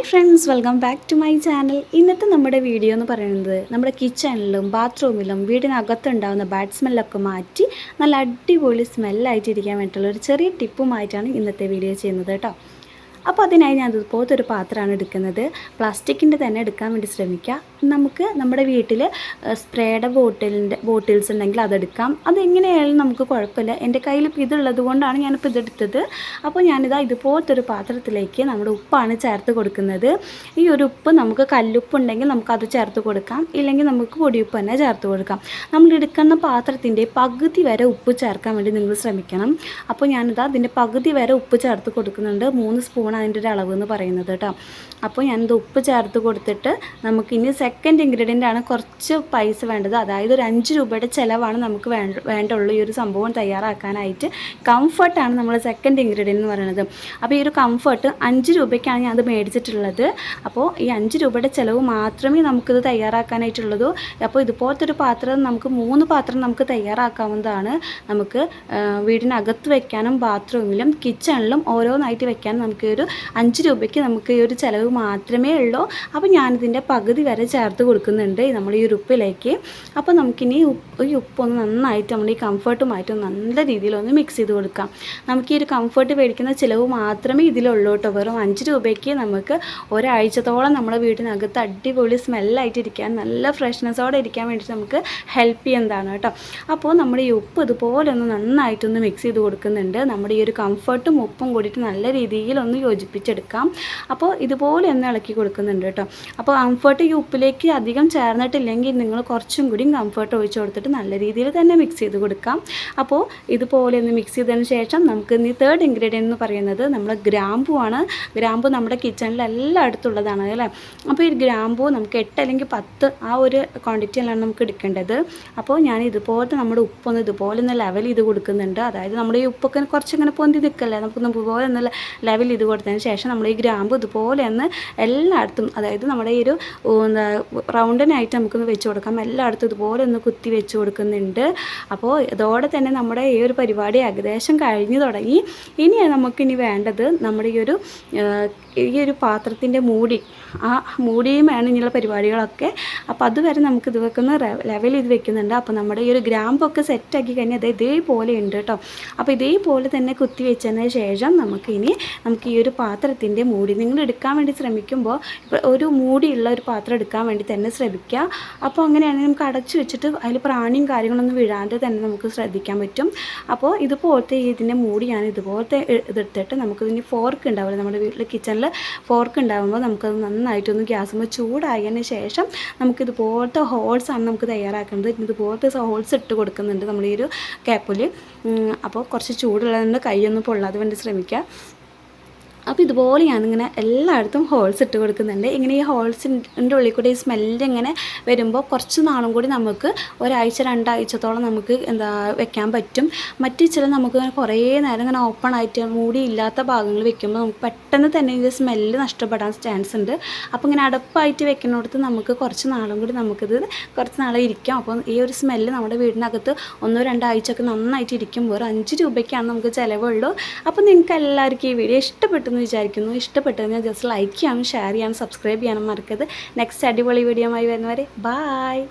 Hi friends welcome back to my channel. ഇന്നത്തെ നമ്മുടെ video എന്ന് പറയുന്നത് നമ്മുടെ കിച്ചണിലും ബാത്റൂമിലും വീടിനകത്തുണ്ടാകുന്ന ബാഡ് സ്മെല്ലൊക്കെ മാറ്റി നല്ല അടിപൊളി സ്മെല്ലായിട്ടിരിക്കാൻ വേണ്ടിയിട്ടുള്ള ഒരു ചെറിയ ടിപ്പുമായിട്ടാണ് ഇന്നത്തെ വീഡിയോ ചെയ്യുന്നത് കേട്ടോ. അപ്പോൾ അതിനായി ഞാൻ ഇതുപോലത്തെ ഒരു പാത്രമാണ് എടുക്കുന്നത്. പ്ലാസ്റ്റിക്കിന്റെ തന്നെ എടുക്കാൻ വേണ്ടി ശ്രമിക്കുക. നമുക്ക് നമ്മുടെ വീട്ടിൽ സ്പ്രേയുടെ ബോട്ടിലിന്റെ ബോട്ടിൽസ് ഉണ്ടെങ്കിൽ അതെടുക്കാം. അതെങ്ങനെയായാലും നമുക്ക് കുഴപ്പമില്ല. എന്റെ കയ്യിൽ ഇപ്പോൾ ഇതുള്ളത് കൊണ്ടാണ് ഞാനിപ്പോൾ ഇതെടുത്തത്. അപ്പോൾ ഞാനിതാ ഇതുപോലത്തെ ഒരു പാത്രത്തിലേക്ക് നമ്മുടെ ഉപ്പാണ് ചേർത്ത് കൊടുക്കുന്നത്. ഈ ഒരു ഉപ്പ് നമുക്ക് കല്ലുപ്പ് ഉണ്ടെങ്കിൽ നമുക്ക് അത് ചേർത്ത് കൊടുക്കാം. ഇല്ലെങ്കിൽ നമുക്ക് പൊടിയുപ്പ് തന്നെ ചേർത്ത് കൊടുക്കാം. നമ്മൾ എടുക്കുന്ന പാത്രത്തിന്റെ പകുതി വരെ ഉപ്പ് ചേർക്കാൻ വേണ്ടി നിങ്ങൾ ശ്രമിക്കണം. അപ്പോൾ ഞാനിതാ അതിന്റെ പകുതി വരെ ഉപ്പ് ചേർത്ത് കൊടുക്കുന്നുണ്ട്. മൂന്ന് സ്പൂൺ അതിന്റെ ഒരു അളവ് എന്ന് പറയുന്നത് കേട്ടോ. അപ്പോൾ ഞാനിത് ഉപ്പ് ചേർത്ത് കൊടുത്തിട്ട് നമുക്ക് ഇനി സെക്കൻഡ് ഇൻഗ്രീഡിയന്റ് ആണ് കുറച്ച് പൈസ വേണ്ടത്. അതായത് ഒരു അഞ്ച് രൂപയുടെ ചിലവാണ് നമുക്ക് വേണ്ട വേണ്ടുള്ളൂ ഈ ഒരു സംഭവം തയ്യാറാക്കാനായിട്ട്. കംഫർട്ടാണ് നമ്മൾ സെക്കൻഡ് ഇൻഗ്രീഡിയന്റ് എന്ന് പറയുന്നത്. അപ്പോൾ ഈ ഒരു കംഫർട്ട് അഞ്ച് രൂപയ്ക്കാണ് ഞാൻ അത് മേടിച്ചിട്ടുള്ളത്. അപ്പോൾ ഈ അഞ്ച് രൂപയുടെ ചിലവ് മാത്രമേ നമുക്കിത് തയ്യാറാക്കാനായിട്ടുള്ളൂ അപ്പോൾ ഇതുപോലത്തെ ഒരു പാത്രം നമുക്ക് മൂന്ന് പാത്രം നമുക്ക് തയ്യാറാക്കാവുന്നതാണ്. നമുക്ക് വീടിനകത്ത് വെക്കാനും ബാത്റൂമിലും കിച്ചണിലും ഓരോന്നായിട്ട് വെക്കാനും നമുക്ക് ഈ ഒരു അഞ്ച് രൂപയ്ക്ക് നമുക്ക് ഈ ഒരു ചിലവ് മാത്രമേ ഉള്ളൂ. അപ്പോൾ ഞാനിതിന്റെ പകുതി വരെ ചേർത്ത് കൊടുക്കുന്നുണ്ട് നമ്മൾ ഈ ഒരു ഉപ്പിലേക്ക്. അപ്പോൾ നമുക്കിനി ഈ ഉപ്പ് ഈ ഉപ്പൊന്ന് നന്നായിട്ട് നമ്മൾ ഈ കംഫർട്ടുമായിട്ട് നല്ല രീതിയിലൊന്ന് മിക്സ് ചെയ്ത് കൊടുക്കാം. നമുക്ക് ഈ ഒരു കംഫർട്ട് മേടിക്കുന്ന ചിലവ് മാത്രമേ ഇതിലുള്ളൂ കേട്ടോ. വെറും അഞ്ച് രൂപയ്ക്ക് നമുക്ക് ഒരാഴ്ചത്തോളം നമ്മുടെ വീടിനകത്ത് അടിപൊളി സ്മെല്ലായിട്ടിരിക്കാൻ നല്ല ഫ്രഷ്നെസ്സോടെ ഇരിക്കാൻ വേണ്ടിയിട്ട് നമുക്ക് ഹെൽപ്പ് ചെയ്യുന്നതാണ് കേട്ടോ. അപ്പോൾ നമ്മൾ ഈ ഉപ്പ് ഇതുപോലെ ഒന്ന് നന്നായിട്ടൊന്ന് മിക്സ് ചെയ്ത് കൊടുക്കുന്നുണ്ട്. നമ്മുടെ ഈ ഒരു കംഫർട്ടും ഉപ്പും കൂടിയിട്ട് നല്ല രീതിയിൽ ഒന്ന് യോജിപ്പിച്ചെടുക്കാം. അപ്പോൾ ഇതുപോലെ ഒന്ന് ഇളക്കി കൊടുക്കുന്നുണ്ട് കേട്ടോ. അപ്പോൾ കംഫർട്ട് ഈ ഉപ്പിലേക്ക് അധികം ചേർന്നിട്ടില്ലെങ്കിൽ നിങ്ങൾ കുറച്ചും കൂടി കംഫർട്ട് ഒഴിച്ച് കൊടുത്തിട്ട് നല്ല രീതിയിൽ തന്നെ മിക്സ് ചെയ്ത് കൊടുക്കാം. അപ്പോൾ ഇതുപോലെ ഒന്ന് മിക്സ് ചെയ്തതിന് ശേഷം നമുക്ക് ഇനി തേർഡ് ഇൻഗ്രീഡിയന്റ് എന്ന് പറയുന്നത് നമ്മൾ ഗ്രാമ്പു ആണ്. ഗ്രാമ്പു നമ്മുടെ കിച്ചണിൽ എല്ലാം അടുത്തുള്ളതാണ് അല്ലേ? അപ്പോൾ ഈ ഗ്രാമ്പു നമുക്ക് എട്ട് അല്ലെങ്കിൽ പത്ത് ആ ഒരു ക്വാണ്ടിറ്റിയിലാണ് നമുക്ക് എടുക്കേണ്ടത്. അപ്പോൾ ഞാൻ ഇതുപോലത്തെ നമ്മുടെ ഉപ്പൊന്ന് ഇതുപോലെ ഒന്ന് ലെവൽ ചെയ്ത് കൊടുക്കുന്നുണ്ട്. അതായത് നമ്മുടെ ഈ ഉപ്പൊക്കെ കുറച്ചിങ്ങനെ പൊന്തി നിൽക്കല്ലേ? നമുക്കൊന്ന് ഇതുപോലെ ഒന്ന് ലെവൽ ചെയ്ത് കൊടുത്തതിന് ശേഷം നമ്മൾ ഈ ഗ്രാമ്പ് ഇതുപോലെ ഒന്ന് എല്ലായിടത്തും അതായത് നമ്മുടെ ഈ ഒരു റൗണ്ടിനായിട്ട് നമുക്കൊന്ന് വെച്ച് കൊടുക്കാം. എല്ലായിടത്തും ഇതുപോലെ ഒന്ന് കുത്തി വെച്ച് കൊടുക്കുന്നുണ്ട്. അപ്പോൾ ഇതോടെ തന്നെ നമ്മുടെ ഈ ഒരു പരിപാടി ഏകദേശം കഴിഞ്ഞു തുടങ്ങി. ഇനി നമുക്കിനി വേണ്ടത് നമ്മുടെ ഈ ഒരു ഈ ഒരു പാത്രത്തിന്റെ മൂടി ആ മൂടിയും വേണം ഇനിയുള്ള പരിപാടികളൊക്കെ. അപ്പോൾ അതുവരെ നമുക്ക് ഇത് വെക്കുന്ന ലെവൽ ഇത് വെക്കുന്നുണ്ട്. അപ്പോൾ നമ്മുടെ ഈ ഒരു ഗ്രാമ്പൊക്കെ സെറ്റാക്കി കഴിഞ്ഞാൽ അത് ഇതേപോലെ ഉണ്ട് കേട്ടോ. അപ്പോൾ ഇതേപോലെ തന്നെ കുത്തി വെച്ചതിന് ശേഷം നമുക്ക് ഇനി നമുക്ക് ഈ ഒരു പാത്രത്തിന്റെ മൂടി നിങ്ങൾ എടുക്കാൻ വേണ്ടി ശ്രമിക്കുമ്പോൾ ഒരു മൂടിയുള്ള ഒരു പാത്രം എടുക്കാൻ വേണ്ടി തന്നെ ശ്രമിക്കുക. അപ്പോൾ അങ്ങനെയാണെങ്കിൽ നമുക്ക് അടച്ചു വെച്ചിട്ട് അതിൽ പ്രാണിയും കാര്യങ്ങളൊന്നും വീഴാതെ തന്നെ നമുക്ക് ശ്രദ്ധിക്കാൻ പറ്റും. അപ്പോൾ ഇതുപോലത്തെ ഇതിന്റെ മൂടി ഞാൻ ഇതുപോലത്തെ ഇതെടുത്തിട്ട് നമുക്ക് ഇതിന് ഫോർക്ക് ഉണ്ടാവില്ല നമ്മുടെ വീട്ടിലെ കിച്ചണിൽ ഫോർക്ക് ഉണ്ടാകുമ്പോൾ നമുക്കത് നന്നായിട്ടൊന്ന് ഗ്യാസുമ്പോൾ ചൂടായതിന് ശേഷം നമുക്കിതുപോലത്തെ ഹോൾസാണ് നമുക്ക് തയ്യാറാക്കുന്നത് ഇതുപോലത്തെ ഹോൾസ് ഇട്ട് കൊടുക്കുന്നുണ്ട് നമ്മൾ ഈ ഒരു ക്യാപ്പിൽ. അപ്പോൾ കുറച്ച് ചൂടുള്ളതുകൊണ്ട് കൈയൊന്നും പൊള്ളാതെ വേണ്ടി ശ്രമിക്കുക. അപ്പോൾ ഇതുപോലെ ഞാനിങ്ങനെ എല്ലായിടത്തും ഹോൾസ് ഇട്ട് കൊടുക്കുന്നുണ്ട്. ഇങ്ങനെ ഈ ഹോൾസിന്റെ ഉള്ളിൽ കൂടി ഈ സ്മെല്ല് ഇങ്ങനെ വരുമ്പോൾ കുറച്ച് നാളും കൂടി നമുക്ക് ഒരാഴ്ച രണ്ടാഴ്ചത്തോളം നമുക്ക് എന്താ വെക്കാൻ പറ്റും. മറ്റു ചില നമുക്ക് കുറേ നേരം ഇങ്ങനെ ഓപ്പൺ ആയിട്ട് മൂടി ഇല്ലാത്ത ഭാഗങ്ങൾ വെക്കുമ്പോൾ നമുക്ക് പെട്ടെന്ന് തന്നെ ഇത് സ്മെല്ല് നഷ്ടപ്പെടാൻ ചാൻസ് ഉണ്ട്. അപ്പോൾ ഇങ്ങനെ അടപ്പായിട്ട് വെക്കുന്നിടത്ത് നമുക്ക് കുറച്ച് നാളും കൂടി നമുക്കിത് കുറച്ച് നാളെ ഇരിക്കാം. അപ്പോൾ ഈ ഒരു സ്മെല്ല് നമ്മുടെ വീടിനകത്ത് ഒന്നോ രണ്ടാഴ്ചയൊക്കെ നന്നായിട്ട് ഇരിക്കുമ്പോൾ ഒരു അഞ്ച് രൂപയ്ക്കാണ് നമുക്ക് ചിലവുള്ളൂ. അപ്പോൾ നിങ്ങൾക്ക് എല്ലാവർക്കും ഈ വീഡിയോ ഇഷ്ടപ്പെട്ടെന്ന് വിചാരിക്കുന്നു. ഇഷ്ടപ്പെട്ടെങ്കിൽ ജസ്റ്റ് ലൈക്ക് ചെയ്യാനും ഷെയർ ചെയ്യാനും സബ്സ്ക്രൈബ് ചെയ്യാനും മറക്കരുത്. നെക്സ്റ്റ് അടിപൊളി വീഡിയോ ആയി വരുന്നവരെ ബായ്